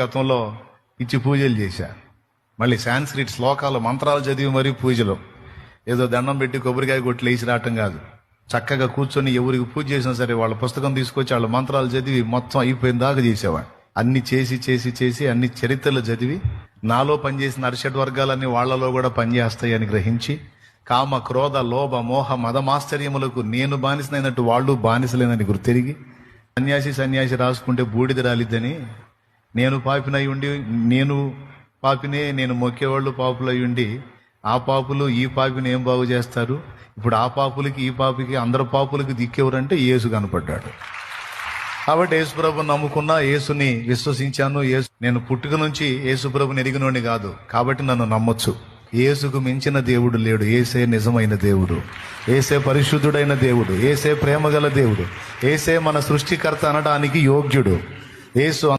గతంలో ఇచ్చి పూజలు చేశా. మళ్ళీ సాంస్క్రిట్ శ్లోకాలు మంత్రాలు చదివి మరీ పూజలు. ఏదో దండం పెట్టి కొబ్బరికాయ కొట్లు వేసి రావటం కాదు. చక్కగా కూర్చొని ఎవరికి పూజ చేసినా సరే వాళ్ళ పుస్తకం తీసుకొచ్చి వాళ్ళ మంత్రాలు చదివి మొత్తం అయిపోయిన దాకా చేసేవాడు అన్ని చేసి చేసి చేసి అన్ని చరిత్రలు చదివి నాలో పనిచేసిన అరిషడ్ వర్గాలన్నీ వాళ్ళలో కూడా పనిచేస్తాయని గ్రహించి కామ క్రోధ లోభ మోహ మదమాశ్చర్యములకు నేను బానిసనైనట్టు వాళ్ళు బానిసలేనని గుర్తిరిగి సన్యాసి సన్యాసి రాసుకుంటే బూడిద రాలిద్దని నేను పాపినై ఉండి నేను పాపినే నేను మొక్కేవాళ్ళు పాపులై ఉండి ఆ పాపులు ఈ పాపిని ఏం బాగు చేస్తారు? ఇప్పుడు ఆ పాపులకి ఈ పాపికి అందరు పాపులకి దిక్కెవరంటే యేసు కనపడ్డాడు. కాబట్టి యేసుప్రభు నమ్ముకున్నా యేసుని విశ్వసించాను. యేసు నేను పుట్టుక నుంచి యేసుప్రభుని ఎరిగినోడిని కాదు. కాబట్టి నన్ను నమ్మొచ్చు. యేసుకు మించిన దేవుడు లేడు. ఏసే నిజమైన దేవుడు. ఏసే పరిశుద్ధుడైన దేవుడు. ఏసే ప్రేమగల దేవుడు. ఏసే మన సృష్టికర్త అనడానికి యోగ్యుడు. యేసు